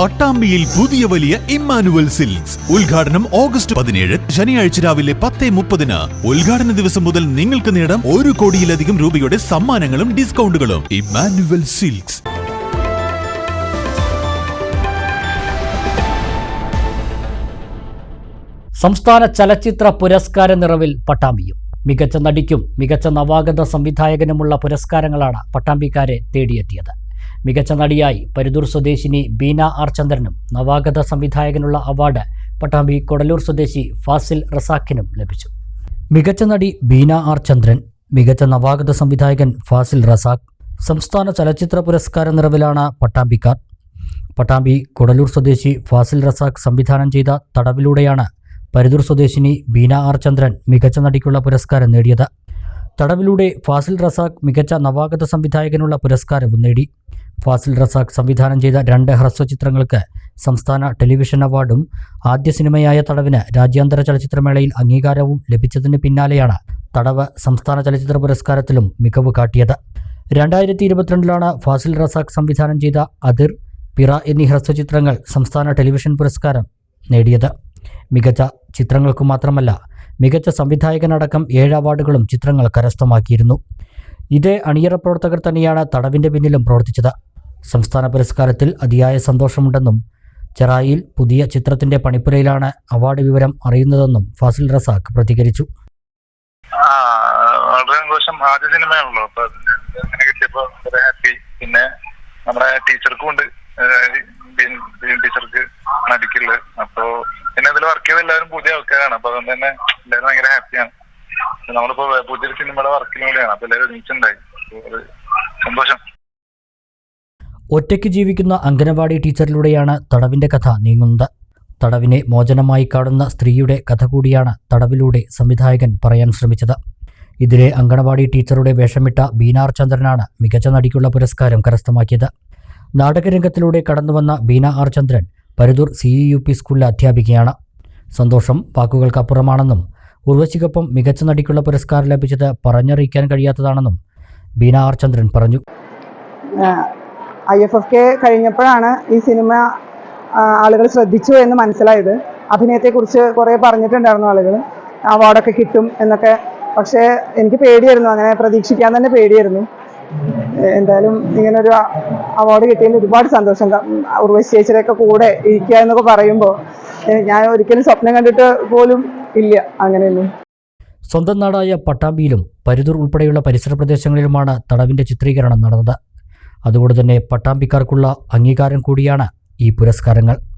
പട്ടാമ്പിയിൽ പുതിയ വലിയ Emmanuel silks. ഉദ്ഘാടനം ഓഗസ്റ്റ് പതിനേഴ്. ശനിയാഴ്ച രാവിലെ പത്ത് മുപ്പതിന്. ഉദ്ഘാടന ദിവസം മുതൽ നിങ്ങൾക്ക് നേടാം ഒരു കോടിയിലധികം രൂപയുടെ സമ്മാനങ്ങളും ഡിസ്കൗണ്ടുകളും. Emmanuel Silks. സംസ്ഥാന ചലച്ചിത്ര പുരസ്കാര നിറവിൽ പട്ടാമ്പിയും. മികച്ച നടിക്കും മികച്ച നവാഗത സംവിധായകനുമുള്ള പുരസ്കാരങ്ങളാണ് പട്ടാമ്പിക്കാരെ തേടിയെത്തിയത്. മികച്ച നടിയായി പരുതൂർ സ്വദേശിനി ബീന ആർ ചന്ദ്രനും നവാഗത സംവിധായകനുള്ള അവാർഡ് പട്ടാമ്പി കൊടലൂർ സ്വദേശി ഫാസിൽ റസാഖിനും ലഭിച്ചു. മികച്ച നടി ബീന ആർ ചന്ദ്രൻ മികച്ച നവാഗത സംവിധായകൻ ഫാസിൽ റസാഖ് സംസ്ഥാന ചലച്ചിത്ര പുരസ്കാര നിറവിലാണ് പട്ടാമ്പിക്കാർ. പട്ടാമ്പി കൊടലൂർ സ്വദേശി ഫാസിൽ റസാഖ് സംവിധാനം ചെയ്ത തടവിലൂടെയാണ് പരുതൂർ സ്വദേശിനി ബീന ആർ ചന്ദ്രൻ മികച്ച നടിക്കുള്ള പുരസ്കാരം നേടിയത്. തടവിലൂടെ ഫാസിൽ റസാഖ് മികച്ച നവാഗത സംവിധായകനുള്ള പുരസ്കാരവും നേടി. ഫാസിൽ റസാഖ് സംവിധാനം ചെയ്ത രണ്ട് ഹ്രസ്വചിത്രങ്ങൾക്ക് സംസ്ഥാന ടെലിവിഷൻ അവാർഡും ആദ്യ സിനിമയായ തടവിന് രാജ്യാന്തര ചലച്ചിത്രമേളയിൽ അംഗീകാരവും ലഭിച്ചതിന് പിന്നാലെയാണ് തടവ് സംസ്ഥാന ചലച്ചിത്ര പുരസ്കാരത്തിലും മികവ് കാട്ടിയത്. രണ്ടായിരത്തി ഇരുപത്തിരണ്ടിലാണ് ഫാസിൽ റസാഖ് സംവിധാനം ചെയ്ത അതിർ പിറ എന്നീ ഹ്രസ്വചിത്രങ്ങൾ സംസ്ഥാന ടെലിവിഷൻ പുരസ്കാരം നേടിയത്. മികച്ച ചിത്രങ്ങൾക്കു മാത്രമല്ല മികച്ച സംവിധായകനടക്കം ഏഴ് അവാർഡുകളും ചിത്രങ്ങൾ കരസ്ഥമാക്കിയിരുന്നു. ഇതേ അണിയറ പ്രവർത്തകർ തന്നെയാണ് തടവിന്റെ പിന്നിലും പ്രവർത്തിച്ചത്. സംസ്ഥാന പുരസ്കാരത്തിൽ അതിയായ സന്തോഷമുണ്ടെന്നും ചെറായിൽ പുതിയ ചിത്രത്തിന്റെ പണിപ്പുരയിലാണ് അവാർഡ് വിവരം അറിയുന്നതെന്നും ഫാസിൽ റസാഖ് പ്രതികരിച്ചു. വളരെ സന്തോഷം. ആദ്യ സിനിമയാണല്ലോ. അപ്പൊ ഹാപ്പി പിന്നെ നമ്മുടെ ടീച്ചർക്കും ഉണ്ട്. ടീച്ചർക്ക് നടിക്കുള്ളത്. അപ്പോ പിന്നെ ഇതിൽ വർക്ക് ചെയ്ത എല്ലാവരും പുതിയ ആൾക്കാരാണ്. അപ്പൊ അതുകൊണ്ട് തന്നെ എല്ലാവരും ഭയങ്കര ഹാപ്പിയാണ് നമ്മളിപ്പോ പുതിയൊരു സിനിമയുടെ വർക്കിന് വേണ്ടിയാണ്. അപ്പൊ എല്ലാവരും ഒരുമിച്ചുണ്ടായി. സന്തോഷം. ഒറ്റയ്ക്ക് ജീവിക്കുന്ന അംഗനവാടി ടീച്ചറിലൂടെയാണ് തടവിന്റെ കഥ നീങ്ങുന്നത്. തടവിനെ മോചനമായി കാണുന്ന സ്ത്രീയുടെ കഥ കൂടിയാണ് തടവിലൂടെ സംവിധായകൻ പറയാൻ ശ്രമിച്ചത്. ഇതിലെ അങ്കണവാടി ടീച്ചറുടെ വേഷമിട്ട ബീനാർ ചന്ദ്രനാണ് മികച്ച നടിക്കുള്ള പുരസ്കാരം കരസ്ഥമാക്കിയത്. നാടകരംഗത്തിലൂടെ കടന്നുവന്ന Beena R Chandran Paruthur C U P സ്കൂളിലെ അധ്യാപികയാണ്. സന്തോഷം വാക്കുകൾക്കപ്പുറമാണെന്നും ഉർവശിക്കൊപ്പം മികച്ച നടിക്കുള്ള പുരസ്കാരം ലഭിച്ചത് പറഞ്ഞറിയിക്കാൻ കഴിയാത്തതാണെന്നും ബീന ആർ ചന്ദ്രൻ പറഞ്ഞു ഐ എഫ് എഫ് കെ കഴിഞ്ഞപ്പോഴാണ് ഈ സിനിമ ആളുകൾ ശ്രദ്ധിച്ചു എന്ന് മനസ്സിലായത്. അഭിനയത്തെക്കുറിച്ച് കുറേ പറഞ്ഞിട്ടുണ്ടായിരുന്നു ആളുകൾ. അവാർഡൊക്കെ കിട്ടും എന്നൊക്കെ. പക്ഷേ എനിക്ക് പേടിയായിരുന്നു. അങ്ങനെ പ്രതീക്ഷിക്കാൻ തന്നെ പേടിയായിരുന്നു. എന്തായാലും ഇങ്ങനൊരു അവാർഡ് കിട്ടിയതിൽ ഒരുപാട് സന്തോഷം. ഉർവശേശ്വരൊക്കെ കൂടെ ഇരിക്കുക എന്നൊക്കെ പറയുമ്പോൾ ഞാൻ ഒരിക്കലും സ്വപ്നം കണ്ടിട്ട് പോലും ഇല്ല അങ്ങനെയൊന്നും. സ്വന്തം നാടായ പട്ടാമ്പിയിലും പരുതൂർ ഉൾപ്പെടെയുള്ള പരിസര പ്രദേശങ്ങളിലുമാണ് തടവിന്റെ ചിത്രീകരണം നടന്നത്. അതുകൊണ്ട് തന്നെ പട്ടാമ്പിക്കാർക്കുള്ള അംഗീകാരം കൂടിയാണ് ഈ പുരസ്കാരങ്ങൾ.